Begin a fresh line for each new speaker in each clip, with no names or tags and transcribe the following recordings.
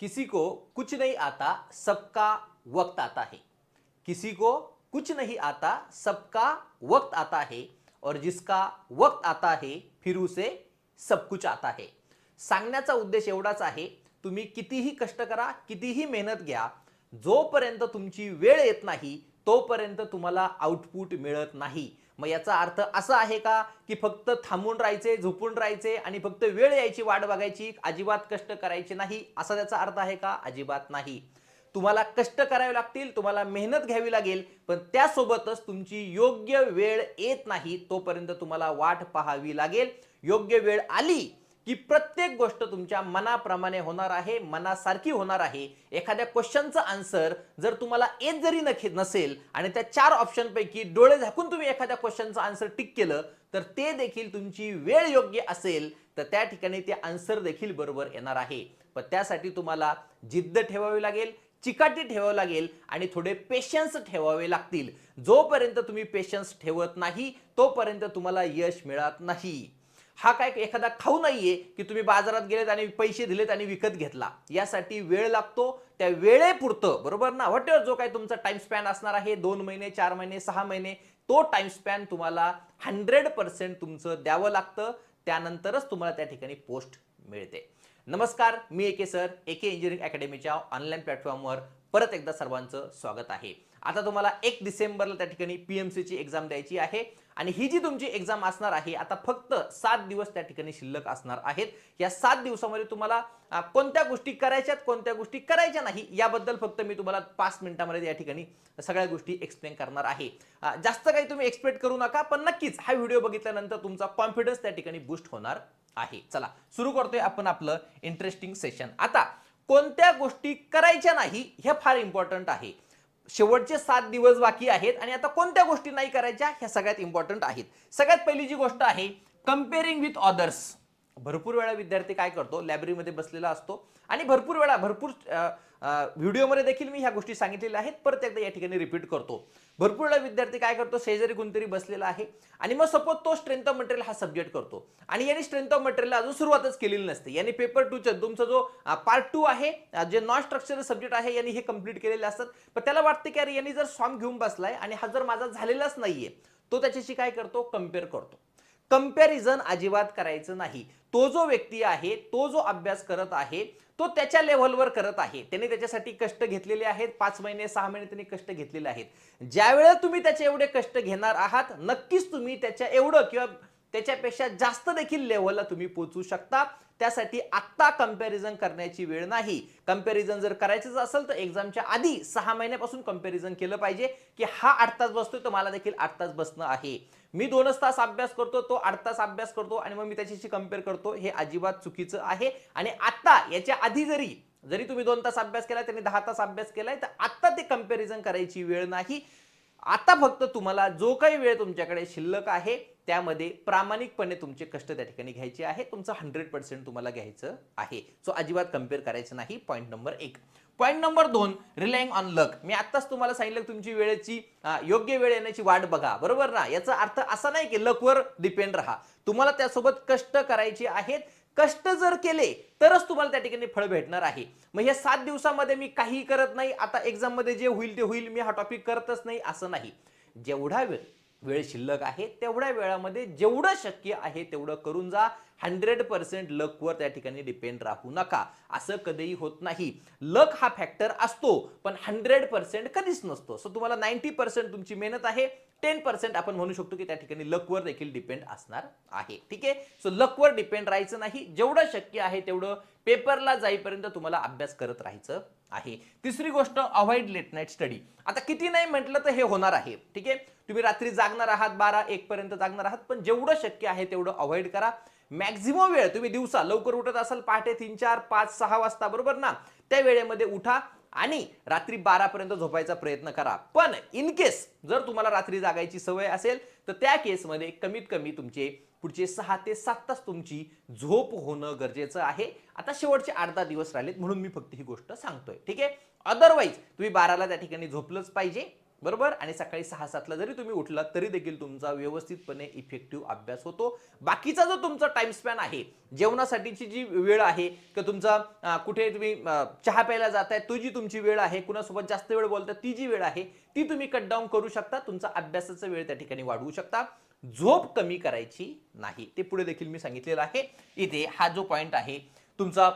किसी को कुछ नहीं आता सबका वक्त आता है। किसी को कुछ नहीं आता सबका वक्त आता है और जिसका वक्त आता है फिर उसे सब कुछ आता है। सांगण्याचा उद्देश एवढाच आहे तुम्ही कितीही कष्ट करा कितीही मेहनत घ्या जोपर्यंत तुमची वेळ येत नाही तोपर्यंत तुम्हाला आउटपुट मिळत नाही. मग याचा अर्थ असा आहे का की फक्त थांबून राहायचे झोपून राहायचे आणि फक्त वेळ यायची वाट बघायची अजिबात कष्ट करायचे नाही असा त्याचा अर्थ आहे का? अजिबात नाही. तुम्हाला कष्ट करावे लागतील तुम्हाला मेहनत घ्यावी लागेल पण त्यासोबतच तुमची योग्य वेळ येत नाही तोपर्यंत तुम्हाला वाट पाहावी लागेल. योग्य वेळ आली की प्रत्येक गोष्ट तुमच्या मनाप्रमाणे होणार आहे मनासारखी होणार आहे. एखाद्या क्वेश्चनचं आन्सर जर तुम्हाला येत जरी नखे नसेल आणि त्या चार ऑप्शनपैकी डोळे झाकून तुम्ही एखाद्या क्वेश्चनचं आन्सर टिक केलं तर ते देखील तुमची वेळ योग्य असेल तर त्या ठिकाणी ते आन्सर देखील बरोबर येणार आहे. पण त्यासाठी तुम्हाला जिद्द ठेवावी लागेल चिकाटी ठेवावं लागेल आणि थोडे पेशन्स ठेवावे लागतील. जोपर्यंत तुम्ही पेशन्स ठेवत नाही तोपर्यंत तुम्हाला यश मिळत नाही. हा काय एखादा खाऊ नाहीये की तुम्ही बाजारात गेलेत आणि पैसे दिलेत आणि विकत घेतला. यासाठी वेळ लागतो. त्या वेळेपुरतं बरोबर ना? व्हॉटेवर जो काय तुमचा टाइम स्पॅन असणार आहे दोन महिने चार महिने सहा महिने तो टाइम स्पॅन तुम्हाला हंड्रेड पर्सेंट तुमचं द्यावं लागतं. त्यानंतरच तुम्हाला त्या ठिकाणी पोस्ट मिळते. नमस्कार मी एके सर एके इंजिनिअरिंग अकॅडमीच्या ऑनलाईन प्लॅटफॉर्मवर परत एकदा सर्वांचं स्वागत आहे. आता तुम्हाला एक डिसेंबरला त्या ठिकाणी पी एम ची एक्झाम द्यायची आहे. आणि ही जी तुमची एक्झाम असणार आहे आता फक्त सात दिवस त्या ठिकाणी शिल्लक असणार आहेत. या सात दिवसामध्ये तुम्हाला कोणत्या गोष्टी करायच्यात कोणत्या गोष्टी करायच्या नाही याबद्दल फक्त मी तुम्हाला पाच मिनिटामध्ये या ठिकाणी सगळ्या गोष्टी एक्सप्लेन करणार आहे. जास्त काही तुम्ही एक्सपेक्ट करू नका पण नक्कीच हा व्हिडिओ बघितल्यानंतर तुमचा कॉन्फिडन्स त्या ठिकाणी बूस्ट होणार आहे. चला सुरू करतोय आपण आपलं इंटरेस्टिंग सेशन आता कोणत्या गोष्टी करायच्या नाही हे फार इम्पॉर्टंट आहे. शेवटचे सात दिवस बाकी आहेत आणि आता कोणत्या गोष्टी नाही करायच्या ह्या सगळ्यात इम्पॉर्टंट आहेत. सगळ्यात पहिली जी गोष्ट आहे कम्पेअरिंग विथ अदर्स भरपूर वेळा विद्यार्थी काय करतो लायब्ररीमध्ये बसलेला असतो आणि भरपूर वेळा भरपूर व्हिडिओमध्ये देखील मी ह्या गोष्टी सांगितलेल्या आहेत परत एकदा या ठिकाणी रिपीट करतो. भरपूर वेळा विद्यार्थी काय करतो शेजारी कोणतरी बसलेला आहे आणि मग सपोज तो स्ट्रेंथ ऑफ मटेरियल हा सब्जेक्ट करतो. आणि यांनी स्ट्रेंथ ऑफ मटेरियल अजून सुरुवातच केलेली नसते. यांनी पेपर टूच्या तुमचा जो पार्ट टू आहे जे नॉन स्ट्रक्चरल सब्जेक्ट आहे यांनी हे कंप्लीट केलेले असतात. पण त्याला वाटते की अरे यांनी जर सॉम घेऊन बसलाय आणि हा जर माझा झालेलाच नाहीये तो त्याच्याशी काय करतो कंपेअर करतो. कंपॅरिझन अजिबात करायचं नाही. तो जो व्यक्ती आहे तो जो अभ्यास करत आहे तो त्याच्या लेव्हलवर करत आहे. त्याने त्याच्यासाठी कष्ट घेतलेले आहेत पाच महिने सहा महिने त्यांनी कष्ट घेतलेले आहेत. ज्यावेळेला तुम्ही त्याचे एवढे कष्ट घेणार आहात नक्कीच तुम्ही त्याच्या एवढं किंवा त्याच्यापेक्षा जास्त देखील लेवलला तुम्ही पोहोचू शकता. त्यासाठी आत्ता कंपॅरिझन करण्याची वेळ नाही. कंपॅरिझन जर करायचंच असेल तर एक्झामच्या आधी सहा महिन्यापासून कंपॅरिझन केलं पाहिजे की हा आठ तास बसतोय तर मला देखील आठ तास बसणं आहे. मी दोनच तास अभ्यास करतो तो आठ तास अभ्यास करतो आणि मग मी त्याच्याशी कंपेअर करतो. हे अजिबात चुकीचं आहे. आणि आत्ता याच्या आधी जरी जरी तुम्ही दोन तास अभ्यास केला त्यांनी दहा तास अभ्यास केलाय तर आत्ता ते कंपॅरिझन करायची वेळ नाही. आता फक्त तुम्हाला जो काही वेळ तुमच्याकडे शिल्लक आहे त्यामध्ये प्रामाणिकपणे तुमचे कष्ट त्या ठिकाणी घ्यायचे आहे. तुमचं हंड्रेड पर्सेंट तुम्हाला घ्यायचं आहे. सो अजिबात कंपेअर करायचं नाही. पॉईंट नंबर एक. पॉईंट नंबर दोन रिलायंग ऑन लक मी आत्ताच तुम्हाला सांगितलं की तुमची वेळेची योग्य वेळ येण्याची वाट बघा. बरोबर ना? याचा अर्थ असा नाही की लकवर डिपेंड राहा. तुम्हाला त्यासोबत कष्ट करायचे आहेत. कष्ट जर केले तरच तुम्हाला त्या ठिकाणी फळ भेटणार आहे. मग या सात दिवसामध्ये मी काही करत नाही. आता एक्झाममध्ये जे होईल ते होईल. मी हा टॉपिक करतच नाही. असं नाही. जेवढा वेळ वेळ शिल्लक आहे तेवढ्या वेळामध्ये जेवढं शक्य आहे तेवढं करून जा. हंड्रेड पर्सेंट लकवर त्या ठिकाणी डिपेंड राहू नका. असं कधीही होत नाही. लक हा फॅक्टर असतो पण हंड्रेड पर्सेंट कधीच नसतो. सो तुम्हाला नाईन्टी पर्सेंट तुमची मेहनत आहे टेन पर्सेंट आपण म्हणू शकतो की त्या ठिकाणी लकवर देखील डिपेंड असणार आहे. ठीक आहे? सो लकवर डिपेंड राहायचं नाही. जेवढं शक्य आहे तेवढं पेपरला जाईपर्यंत तुम्हाला अभ्यास करत राहायचं आहे. तिसरी गोष्ट अवॉइड लेट नाईट स्टडी आता किती नाही म्हटलं तर हे होणार आहे. ठीक आहे? तुम्ही रात्री जागणार आहात बारा एक पर्यंत जागणार आहात पण जेवढं शक्य आहे तेवढं अवॉइड करा. मॅक्झिमम वेळ तुम्ही दिवसा लवकर उठत असाल पहाटे तीन चार पाच सहा वाजता बरोबर ना? त्या वेळेमध्ये उठा आणि रात्री बारापर्यंत झोपायचा प्रयत्न करा. पण इन केस जर तुम्हाला रात्री जागायची सवय असेल तर त्या केसमध्ये कमीत कमी तुमचे पुढचे सहा ते सात तास तुमची झोप होणं गरजेचं आहे. आता शेवटचे आठ दहा दिवस राहिलेत म्हणून मी फक्त ही गोष्ट सांगतोय. ठीक आहे? अदरवाईज तुम्ही बाराला त्या ठिकाणी झोपलंच पाहिजे. बरोबर? आणि सकाळी सहा सातला जरी तुम्ही उठलात तरी देखील तुमचा व्यवस्थितपणे इफेक्टिव्ह अभ्यास होतो. बाकीचा जो तुमचा टाइम स्पॅन आहे जेवणासाठीची जी वेळ आहे किंवा तुमचा कुठे तुम्ही चहा प्यायला जाताय तो जी तुमची वेळ आहे कुणासोबत जास्त वेळ बोलताय ती जी वेळ आहे ती तुम्ही कट डाऊन करू शकता. तुमचा अभ्यासाचा वेळ त्या ठिकाणी वाढवू शकता. झोप कमी करायची नाही. ते पुढे देखील मी सांगितलेलं आहे. इथे हा जो पॉईंट आहे तुमचा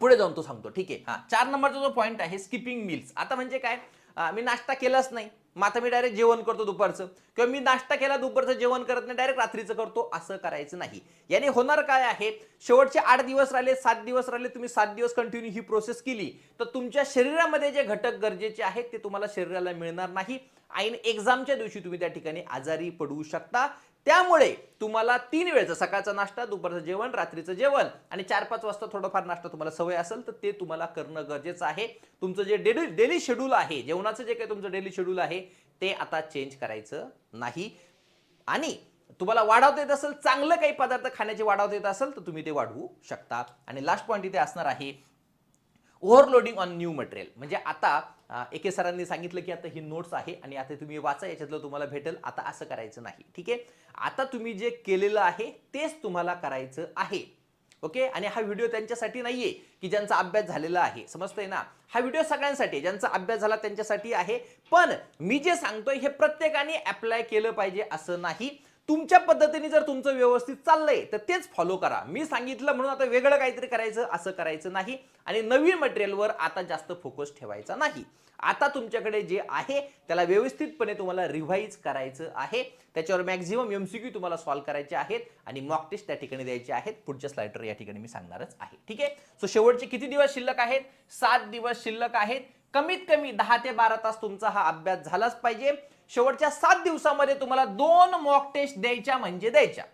पुढे जाऊन तो सांगतो. ठीक आहे? हा. चार नंबरचा जो पॉईंट आहे स्किपिंग मिल्स आता म्हणजे काय? मी नाश्ता केलाच नाही. मग आता मी डायरेक्ट जेवण करतो दुपारचं. किंवा मी नाश्ता केला दुपारचं जेवण करत नाही डायरेक्ट रात्रीचं करतो. असं करायचं नाही. याने होणार काय आहे? शेवटचे आठ दिवस राहिले सात दिवस राहिले तुम्ही सात दिवस कंटिन्यू ही प्रोसेस केली तर तुमच्या शरीरामध्ये जे घटक गरजेचे आहेत ते तुम्हाला शरीराला मिळणार नाही. ऐन एक्झामच्या दिवशी तुम्ही त्या ठिकाणी आजारी पडू शकता. त्यामुळे तुम्हाला तीन वेळचा सकाळचा नाश्ता दुपारचं जेवण रात्रीचं जेवण आणि चार पाच वाजता थोडंफार नाश्ता तुम्हाला सवय असेल तर ते तुम्हाला करणं गरजेचं आहे. तुमचं जे डेली डेली शेड्यूल आहे जेवणाचं जे काही तुमचं डेली शेड्यूल आहे ते आता चेंज करायचं नाही. आणि तुम्हाला वाढवता येत असेल चांगलं काही पदार्थ खाण्याचे वाढवता येत असेल तर तुम्ही ते वाढवू शकता. आणि लास्ट पॉईंट इथे असणार आहे ओव्हरलोडिंग ऑन न्यू मटेरियल. म्हणजे आता एके सरांनी सांगितलं की आता ही नोट्स आहे आणि आता तुम्ही वाचा याच्यातलं तुम्हाला भेटेल. आता असं करायचं नाही. ठीक आहे? आता तुम्ही जे केलेलं आहे तेच तुम्हाला करायचं आहे. ओके? आणि हा व्हिडिओ त्यांच्यासाठी नाहीये की ज्यांचा अभ्यास झालेला आहे. समजतंय ना? हा व्हिडिओ सगळ्यांसाठी आहे. ज्यांचा अभ्यास झाला त्यांच्यासाठी आहे. पण मी जे सांगतोय हे प्रत्येकाने अप्लाय केलं पाहिजे असं नाही. तुमच्या पद्धतीने जर तुमचं व्यवस्थित चाललंय तर तेच फॉलो करा. मी सांगितलं म्हणून आता वेगळं काहीतरी करायचं असं करायचं नाही. आणि नवीन मटेरियलवर आता जास्त फोकस ठेवायचा नाही. आता तुमच्याकडे जे आहे त्याला व्यवस्थितपणे तुम्हाला रिव्हाइज करायचं आहे. त्याच्यावर मॅक्झिमम एमसीक्यू तुम्हाला सॉल्व्ह करायचे आहेत आणि मॉक टेस्ट त्या ठिकाणी द्यायचे आहेत. पुढच्या स्लाइडवर या ठिकाणी मी सांगणारच आहे. ठीक आहे? सो शेवटचे किती दिवस शिल्लक आहेत? सात दिवस शिल्लक आहेत. कमीत कमी दहा ते बारा तास तुमचा हा अभ्यास झालाच पाहिजे. शेवटच्या सात दिवसामध्ये तुम्हाला दोन मॉक टेस्ट द्यायच्या म्हणजे द्यायच्या.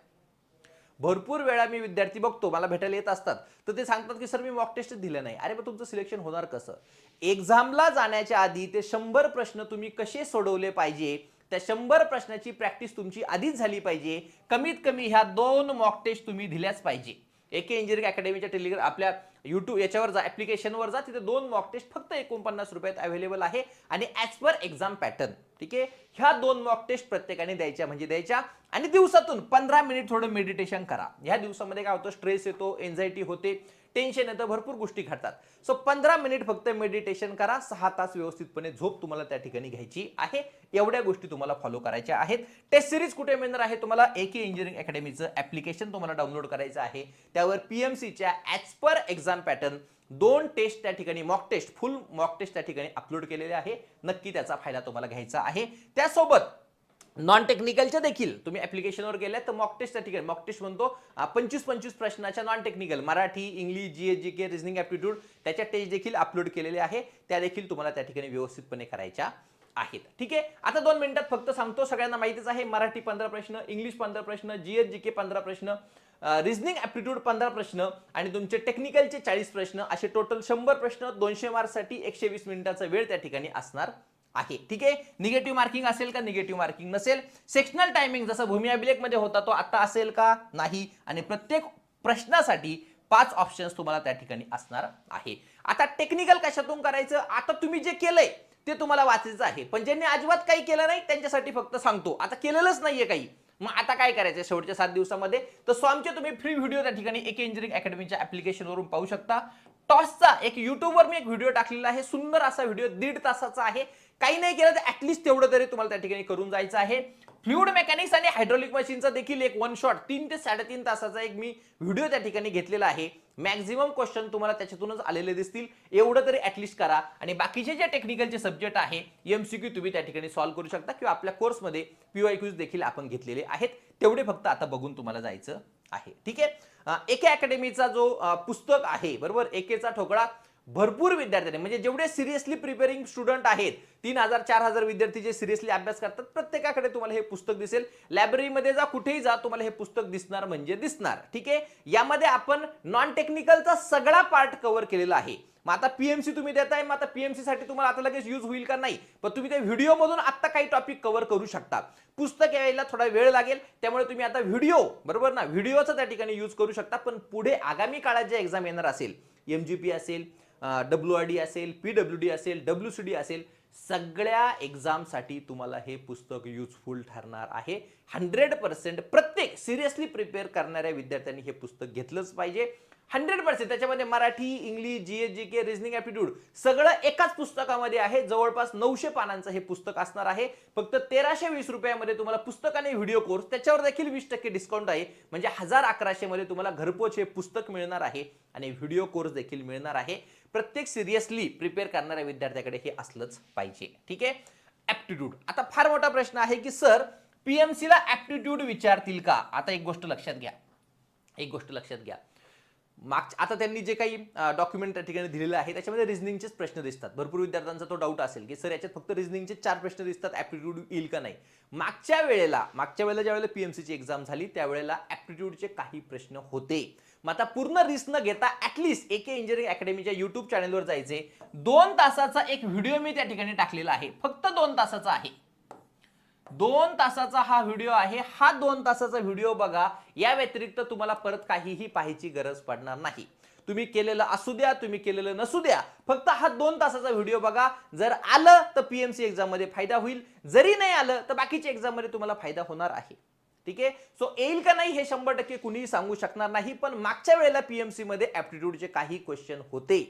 भरपूर वेळा मी विद्यार्थी बघतो मला भेटायला येत असतात तर ते सांगतात की सर मी मॉक टेस्ट दिलं नाही. अरे मग तुमचं सिलेक्शन होणार कसं? एक्झामला जाण्याच्या आधी ते शंभर प्रश्न तुम्ही कसे सोडवले पाहिजे? त्या शंभर प्रश्नाची प्रॅक्टिस तुमची आधीच झाली पाहिजे. कमीत कमी ह्या दोन मॉक टेस्ट तुम्ही दिल्याच पाहिजे. एके इंजिनिअरिंग अकॅडमीच्या टेलिग्राम आपल्या युट्यूब याच्यावर जा ऍप्लिकेशनवर जा तिथे दोन मॉक टेस्ट फक्त एकोणपन्नास रुपयात अवेलेबल आहे. आणि ॲज पर एक्झाम पॅटर्न ठीक आहे? ह्या दोन मॉक टेस्ट प्रत्येकाने द्यायच्या म्हणजे द्यायच्या. आणि दिवसातून पंधरा मिनिट थोडं मेडिटेशन करा. ह्या दिवसामध्ये काय होतं? स्ट्रेस येतो एन्झायटी होते. टेन्शन येतं भरपूर गोष्टी घडतात. सो पंधरा मिनिट फक्त मेडिटेशन करा. सहा तास व्यवस्थितपणे झोप तुम्हाला त्या ठिकाणी घ्यायची आहे. एवढ्या गोष्टी तुम्हाला फॉलो करायच्या आहेत. टेस्ट सिरीज कुठे मिळणार आहे? तुम्हाला एके इंजिनिअरिंग अकॅडमीचं ऍप्लिकेशन तुम्हाला डाउनलोड करायचं आहे. त्यावर पीएमसीच्या ॲज पर एक्झाम पॅटर्न दोन टेस्ट त्या ठिकाणी mock test full mock test त्या ठिकाणी अपलोड केलेले आहे. नक्की त्याचा फायदा तुम्हाला घ्यायचा आहे. त्यासोबत नॉन टेक्निकलच्या देखील तुम्ही ऍप्लिकेशनवर गेल्या तर मॉक टेस्ट त्या ठिकाणी मॉक टेस्ट म्हणतो पंचवीस पंचवीस प्रश्नाच्या non technical Marathi English G S G K reasoning aptitude त्याच्या टेस्ट देखील अपलोड केलेले आहे. त्या देखील तुम्हाला त्या ठिकाणी व्यवस्थितपणे करायच्या आहेत. ठीक आहे? आता दोन मिनिटात फक्त सांगतो सगळ्यांना माहितीच आहे मराठी पंधरा प्रश्न इंग्लिश पंधरा प्रश्न जी एस जी के पंधरा प्रश्न रिझनिंग ॲप्टिट्यूड पंधरा प्रश्न आणि तुमचे टेक्निकलचे चाळीस प्रश्न असे टोटल शंभर प्रश्न दोनशे मार्कसाठी एकशे वीस मिनिटाचा वेळ त्या ठिकाणी असणार आहे. ठीक आहे? निगेटिव्ह मार्किंग असेल का? निगेटिव्ह मार्किंग नसेल. सेक्शनल टायमिंग जसा भूमी अभिलेखमध्ये होता तो आता असेल का? नाही. आणि प्रत्येक प्रश्नासाठी पाच ऑप्शन्स तुम्हाला त्या ठिकाणी असणार आहे. आता टेक्निकल कशातून करायचं? आता तुम्ही जे केलंय ते तुम्हाला वाचायचं आहे. पण ज्यांनी अजिबात काही केलं नाही त्यांच्यासाठी फक्त सांगतो. आता केलेलंच नाहीये काही. मग आता काय करायचं शेवटच्या सात दिवसामध्ये? तर स्वामचे तुम्ही फ्री व्हिडिओ त्या ठिकाणी एक इंजिनिअरिंग अकॅडमीच्या ऍप्लिकेशनवरून पाहू शकता. टॉसचा एक युट्यूबवर मी एक व्हिडिओ टाकलेला आहे. सुंदर असा व्हिडिओ दीड तासाचा आहे. काही नाही केलं तर ऍटलिस्ट तेवढं तरी तुम्हाला त्या ठिकाणी करून जायचं आहे. फ्लुइड मेकॅनिक्स आणि हायड्रोलिक मशीनचा देखील एक वन शॉट तीन ते साडेतीन तासाचा एक मी व्हिडिओ त्या ठिकाणी घेतलेला आहे. मॅक्झिमम क्वेश्चन तुम्हाला त्याच्यातूनच आलेले दिसतील. एवढं तरी ऍटलिस्ट करा. आणि बाकीचे जे टेक्निकलचे सब्जेक्ट आहे एमसीक्यू तुम्ही त्या ठिकाणी सॉल्व्ह करू शकता किंवा आपल्या कोर्समध्ये पीवाय क्यूज देखील आपण घेतलेले आहेत. तेवढे फक्त आता बघून तुम्हाला जायचं आहे. ठीक आहे? एके अकॅडमीचा जो पुस्तक आहे बरोबर? एकेचा ठोकळा. भरपूर विद्यार्थ्यांनी म्हणजे जेवढे सिरियसली प्रिपेरिंग स्टुडंट आहेत तीन हजार चार हजार विद्यार्थी जे सिरियसली अभ्यास करतात प्रत्येकाकडे तुम्हाला हे पुस्तक दिसेल. लायब्ररीमध्ये जा कुठेही जा तुम्हाला हे पुस्तक दिसणार म्हणजे दिसणार. ठीक आहे? यामध्ये आपण नॉन टेक्निकलचा सगळा पार्ट कव्हर केलेला आहे. मग आता पीएमसी तुम्ही देताय मग आता पीएमसी साठी तुम्हाला आता लगेच यूज होईल का नाही? पण तुम्ही त्या व्हिडिओमधून आता काही टॉपिक कव्हर करू शकता. पुस्तक यायला थोडा वेळ लागेल त्यामुळे तुम्ही आता व्हिडिओ बरोबर ना? व्हिडिओचा त्या ठिकाणी यूज करू शकता पण पुढे आगामी काळात जे एक्झाम येणार असेल एमजीपी असेल डब्ल्यू आर डी असेल पी डब्ल्यू डी असेल डब्ल्यू सी डी असेल सगळ्या एक्झामसाठी तुम्हाला हे पुस्तक युजफुल ठरणार आहे. हंड्रेड पर्सेंट प्रत्येक सिरियसली प्रिपेअर करणाऱ्या विद्यार्थ्यांनी हे पुस्तक घेतलंच पाहिजे. हंड्रेड पर्सेंट त्याच्यामध्ये Marathi English G S G K reasoning aptitude सगळं एकाच पुस्तकामध्ये आहे. जवळपास नऊशे पानांचं हे पुस्तक असणार आहे. फक्त तेराशे वीस रुपयामध्ये तुम्हाला पुस्तक आणि व्हिडिओ कोर्स त्याच्यावर देखील वीस टक्के डिस्काउंट आहे. म्हणजे हजार अकराशेमध्ये तुम्हाला घरपोच हे पुस्तक मिळणार आहे आणि व्हिडिओ कोर्स देखील मिळणार आहे. प्रत्येक सिरियसली प्रिपेअर करणाऱ्या विद्यार्थ्याकडे हे असलंच पाहिजे. ठीक आहे? ॲप्टिट्यूड आता फार मोठा प्रश्न आहे की सर पी एम सीला ॲप्टिट्यूड विचारतील का? आता एक गोष्ट लक्षात घ्या. एक गोष्ट लक्षात घ्या. माग आता त्यांनी जे काही डॉक्युमेंट त्या ठिकाणी दिलेलं आहे त्याच्यामध्ये रिझनिंगचेच प्रश्न दिसतात. भरपूर विद्यार्थ्यांचा तो डाऊट असेल की सर याच्यात फक्त रिझनिंगचे चार प्रश्न दिसतात ॲप्टिट्यूड येईल का नाही? मागच्या वेळेला मागच्या वेळेला ज्यावेळेला पी एम सीची एक्झाम झाली त्यावेळेला ॲप्टिट्यूडचे काही प्रश्न होते. मग आता पूर्ण रिस्क न घेता ऍटलिस्ट एके इंजिनिअरिंग अकॅडमीच्या युट्यूब चॅनलवर जायचे. दोन तासाचा एक व्हिडिओ मी त्या ठिकाणी टाकलेला आहे. फक्त दोन तासाचा आहे. दोन तासाचा हा व्हिडिओ आहे. हा दोन तासाचा व्हिडिओ बघा. या व्यतिरिक्त तुम्हाला परत काहीही पाहायची गरज पडणार नाही. तुम्ही केलेलं असू द्या तुम्ही केलेलं नसू द्या. फक्त हा दोन तासाचा व्हिडिओ बघा. जर आलं तर पीएमसी एक्झाममध्ये फायदा होईल. जरी नाही आलं तर बाकीच्या एक्झाममध्ये तुम्हाला फायदा होणार आहे. ठीक आहे? सो येईल का नाही हे शंभर टक्के कुणीही सांगू शकणार नाही पण मागच्या वेळेला पीएमसी मध्ये ऍप्टिट्यूडचे काही क्वेश्चन होते.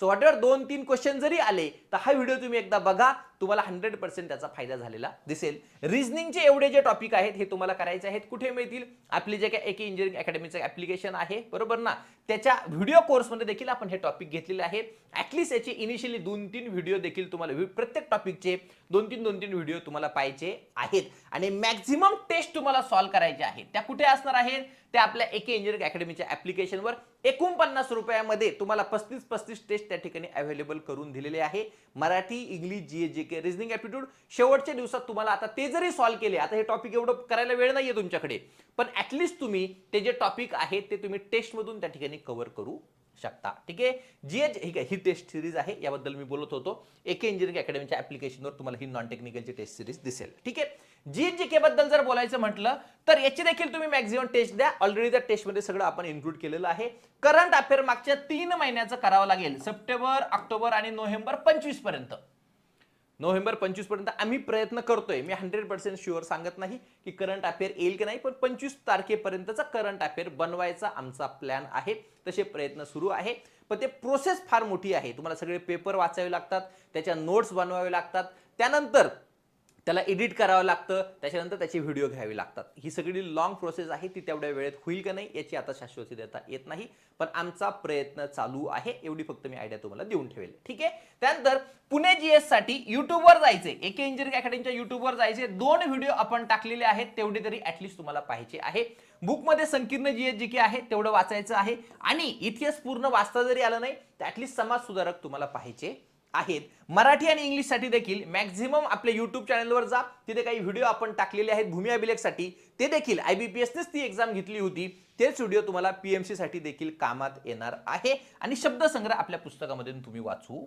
सो वॉटर दोन तीन क्वेश्चन जरी आले तर हा व्हिडिओ तुम्ही एकदा बघा. तुम्हाला हंड्रेड पर्सेंट त्याचा फायदा झालेला दिसेल. रिझनिंगचे एवढे जे टॉपिक आहेत हे तुम्हाला करायचे आहेत कुठे मिळतील? आपले जे काही एके इंजिनिअरिंग अकॅडमीचं ऍप्लिकेशन आहे बरोबर ना? त्याच्या व्हिडिओ कोर्समध्ये देखील आपण हे टॉपिक घेतलेले आहे. ॲटलीस्ट याचे इनिशियली दोन तीन व्हिडिओ देखील तुम्हाला प्रत्येक टॉपिकचे दोन तीन दोन तीन व्हिडिओ तुम्हाला पाहिजे आहेत. आणि मॅक्झिमम टेस्ट तुम्हाला सॉल्व्ह करायचे आहेत. त्या कुठे असणार आहेत? त्या आपल्या एके इंजिनिअरिंग अकॅडमीच्या ऍप्लिकेशनवर एकोणपन्नास रुपयामध्ये तुम्हाला पस्तीस पस्तीस टेस्ट त्या ठिकाणी अवेलेबल करून दिलेले आहे. Marathi English G G K reasoning aptitude शेवटच्या दिवसात तुम्हाला आता ते जरी सॉल्व्ह केले आता हे टॉपिक एवढं करायला वेळ नाहीये तुमच्याकडे. पण ऍटलिस्ट तुम्ही ते जे टॉपिक आहेत ते तुम्ही टेस्टमधून त्या ठिकाणी कव्हर करू शकता. ठीक आहे? जी एच ठीक आहे ही टेस्ट सिरीज आहे याबद्दल मी बोलत होतो. एके इंजिनिअरिंग अकॅडमीच्या ऍप्लिकेशनवर तुम्हाला ही नॉन टेक्निकलची टेस्ट सिरीज दिसेल. ठीक आहे? जी जी के बद्दल जर बोलायचं म्हटलं तर याची देखील तुम्ही मॅक्झिमम टेस्ट द्या. ऑलरेडी त्या टेस्टमध्ये सगळं आपण इन्क्लूड केलेलं आहे. करंट अफेअर मागच्या तीन महिन्याचं करावं लागेल. सप्टेंबर ऑक्टोबर आणि नोव्हेंबर पंचवीसपर्यंत नोव्हेंबर पंचवीसपर्यंत आम्ही प्रयत्न करतोय. मी हंड्रेड पर्सेंट शुअर सांगत नाही की करंट अफेअर येईल की नाही पण पंचवीस तारखेपर्यंतचा करंट अफेअर बनवायचा आमचा प्लॅन आहे. तसे प्रयत्न सुरू आहे. पण ते प्रोसेस फार मोठी आहे. तुम्हाला सगळे पेपर वाचावे लागतात त्याच्या नोट्स बनवावे लागतात. त्यानंतर त्याला एडिट करावं लागतं त्याच्यानंतर त्याची व्हिडिओ घ्यावी लागतात. ही सगळी लॉंग प्रोसेस आहे ती तेवढ्या वेळेत होईल का नाही याची आता शाश्वती देता येत नाही. पण आमचा प्रयत्न चालू आहे एवढी फक्त मी आयडिया तुम्हाला देऊन ठेवेल. ठीक आहे? त्यानंतर पुणे जीएससाठी युट्यूबवर जायचे एके इंजिनिअरिंग अकॅडमीच्या युट्यूबवर जायचे दोन व्हिडिओ आपण टाकलेले आहेत तेवढे तरी ऍटलिस्ट तुम्हाला पाहिजे आहे. बुकमध्ये संकीर्ण जीएस जी के आहे तेवढं वाचायचं आहे. आणि इतिहास पूर्ण वाचता जरी आलं नाही तर ऍटलिस्ट समाज सुधारक तुम्हाला पाहिजे आहेत. मराठी आणि इंग्लिशसाठी देखील मॅक्झिमम आपल्या युट्यूब चॅनलवर जा. तिथे काही व्हिडिओ आपण टाकलेले आहेत भूमी अभिलेखसाठी. ते देखील आय बी पी एसनेच ती एक्झाम घेतली होती. तेच व्हिडिओ तुम्हाला पी एमसाठी देखील कामात येणार आहे. आणि शब्दसंग्रह आपल्या पुस्तकामध्ये तुम्ही वाचू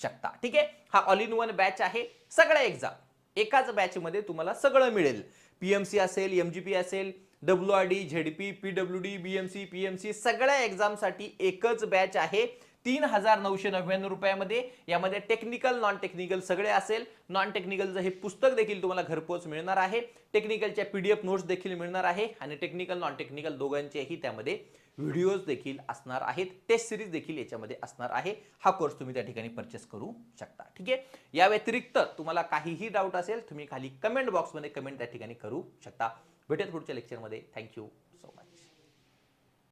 शकता. ठीक आहे? हा ऑल इन वन बॅच आहे. सगळ्या एक्झाम एकाच बॅचमध्ये तुम्हाला सगळं मिळेल. पी एम सी असेल यम जी पी असेल W R D ZDP P W D B M C P M C सगळ्या एक्झामसाठी एकच बॅच आहे. तीन हजार नऊशे नव्याण्णव रुपयामध्ये. यामध्ये टेक्निकल नॉन टेक्निकल सगळे असेल. नॉन टेक्निकलचं हे पुस्तक देखील तुम्हाला घरपोच मिळणार आहे. टेक्निकलच्या पीडीएफ नोट्स देखील मिळणार आहे. आणि टेक्निकल नॉन टेक्निकल दोघांचेही त्यामध्ये व्हिडिओज देखील असणार आहेत. टेस्ट सिरीज देखील याच्यामध्ये असणार आहे. हा कोर्स तुम्ही त्या ठिकाणी परचेस करू शकता. ठीक आहे? या व्यतिरिक्त तुम्हाला काहीही डाऊट असेल तुम्ही खाली कमेंट बॉक्समध्ये कमेंट त्या ठिकाणी करू शकता. भेटत पुढच्या लेक्चरमध्ये थँक्यू